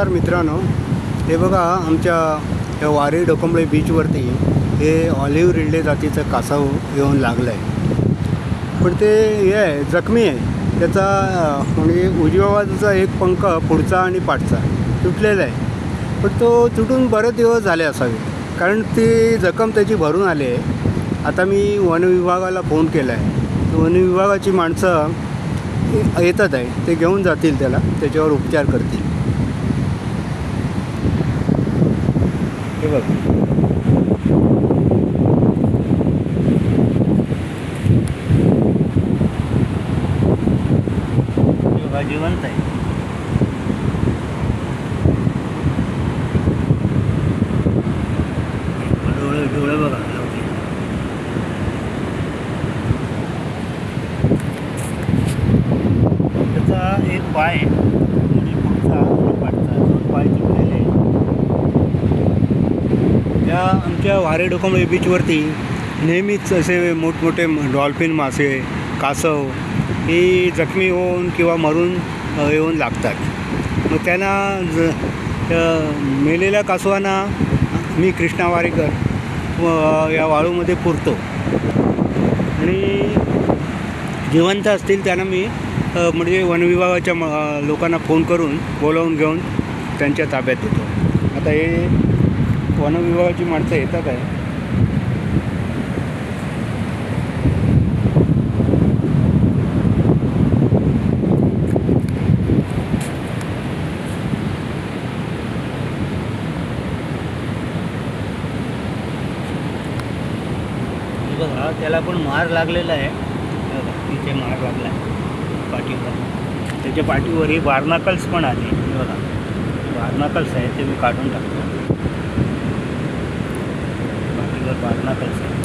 नमस्कार मित्रांनो. हे बघा आमच्या या वारी डोकंबळे बीचवरती हे ऑलिव्ह रिल्डे जातीचं कासव येऊन लागलं आहे पण ते हे आहे जखमी आहे. त्याचा म्हणजे उजव्या बाजूचा एक पंख पुढचा आणि पाठचा तुटलेला आहे. पण तो तुटून बरेच दिवस झाले असावे. कारण ती जखम त्याची भरून आली आहे. आता मी वनविभागाला फोन केला आहे वनविभागाची माणसं येतात आहे. ते घेऊन जातील त्याला. त्याच्यावर उपचार करतील. हे बघ हे बघा, जिवंत आहे डोळे डोळे बघा लावले. त्याचा एक पाय म्हणजे पुढचा आणि पाठचा दोन पाय तुटलेले आहेत. या आमच्या वारे बीचवरती नेहमीच असे मोठमोठे डॉल्फिन मासे कासव ही जखमी होऊन किंवा मरून येऊन लागतात. मग त्यांना ज मेलेल्या कासवांना मी कृष्णा वारेकर या वाळूमध्ये पुरतो. आणि जिवंत असतील त्यांना मी म्हणजे वनविभागाच्या म लोकांना फोन करून बोलावून घेऊन त्यांच्या ताब्यात देतो. आता हे वनविभागाची माणसं येतात आहे. बघा त्याला पण मार लागलेला आहे. तिथे मार लागला आहे पाठीवर. त्याच्या पाठीवर ही बार्नाकल्स पण आली बघा. बार्नाकल्स आहे ते मी काढून टाकतो. पाठीवर बार्नाकल्स आहे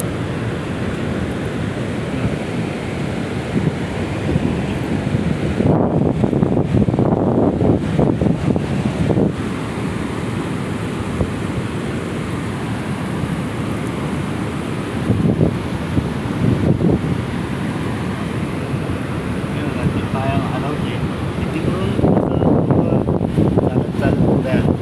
हे बघा, ते पाय हलवते ते तिकडून असं चालत चालत पुढे आलं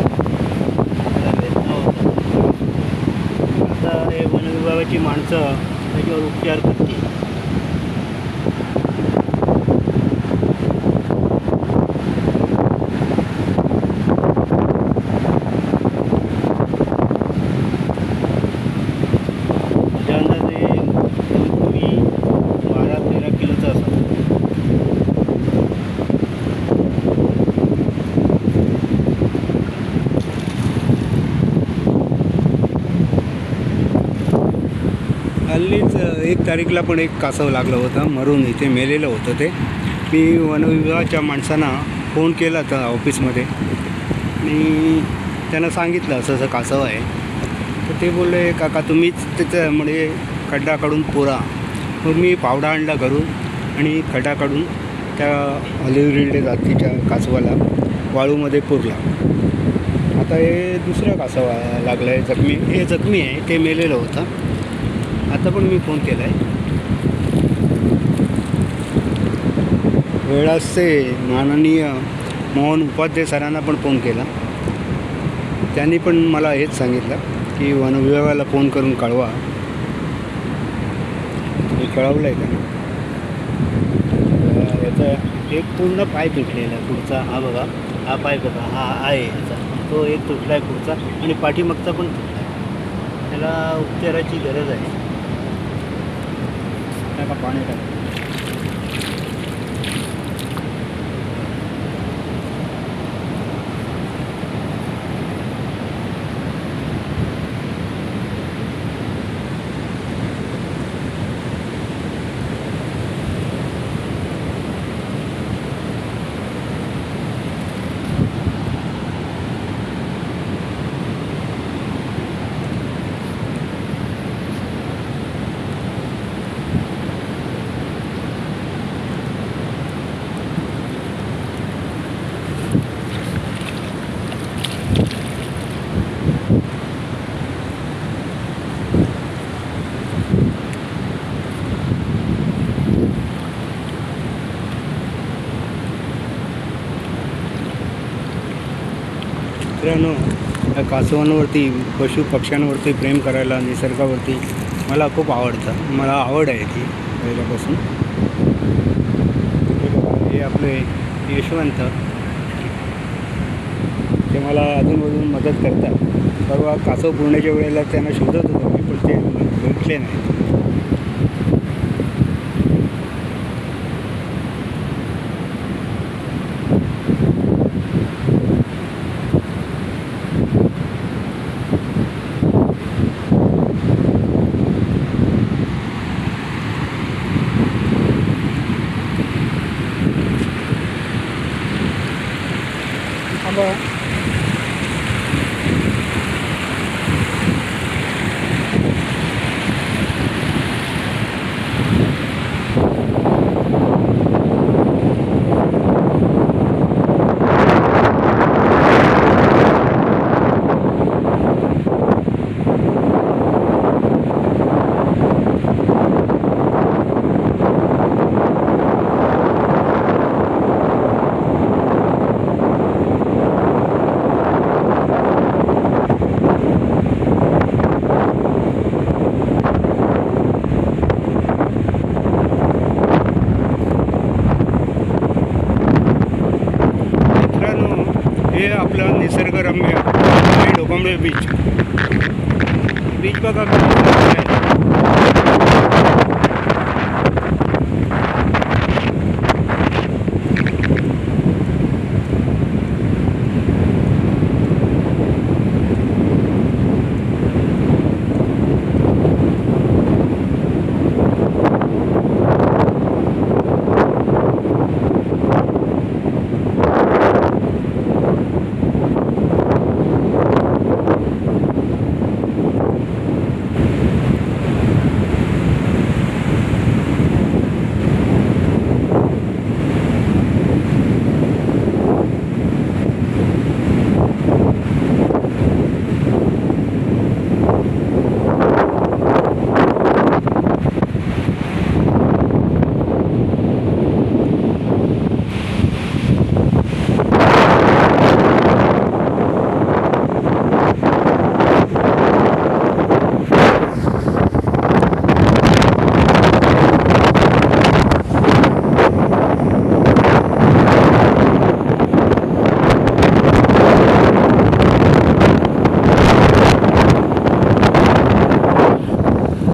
त्याला वेदना होतात. आता हे वनविभागाची माणसं त्याच्यावर उपचार करतील. हल्लीच एक तारीखला पण एक कासव लागलं होतं मरून इथे मेलेलं होतं ते. मी वनविभागाच्या माणसांना फोन केला तर ऑफिसमध्ये. मी त्यांना सांगितलं असं असं कासव आहे. तर ते बोलले काका तुम्हीच त्याचं म्हणजे खड्डा काढून पुरा. मग मी पावडा आणला घरून आणि खड्डा काढून त्या ऑलिव्ह जातीच्या कासवाला वाळूमध्ये पुरला. आता हे दुसरं कासव लागलं आहे जखमी हे जखमी आहे ते मेलेलं होतं. आता पण मी फोन केला आहे वेळाचे माननीय मोहन उपाध्याय सरांना पण फोन केला. त्यांनी पण मला हेच सांगितलं की वनविभागाला फोन करून कळवा. मी कळवलं आहे त्यांना याचा एक पूर्ण पाय तुटलेला आहे पुढचा. हा बघा हा पाय बघा हा आहे याचा. तो एक तुटला आहे पुढचा आणि पाठीमागचा पण तुटला आहे त्याला उपचाराची गरज आहे. टाका पाणी टाका. मित्रांनो या कासवांवरती पशु पक्ष्यांवरती प्रेम करायला निसर्गावरती मला खूप आवडतं. मला आवड आहे ती पहिल्यापासून. हे आपले यशवंत ते मला अधूनमधून मदत करतात. परवा कासव पुरण्याच्या वेळेला त्यांना शोधत होतो मी पण ते भेटले नाही. 好不？મેડો કમળે બીચ બીચ પર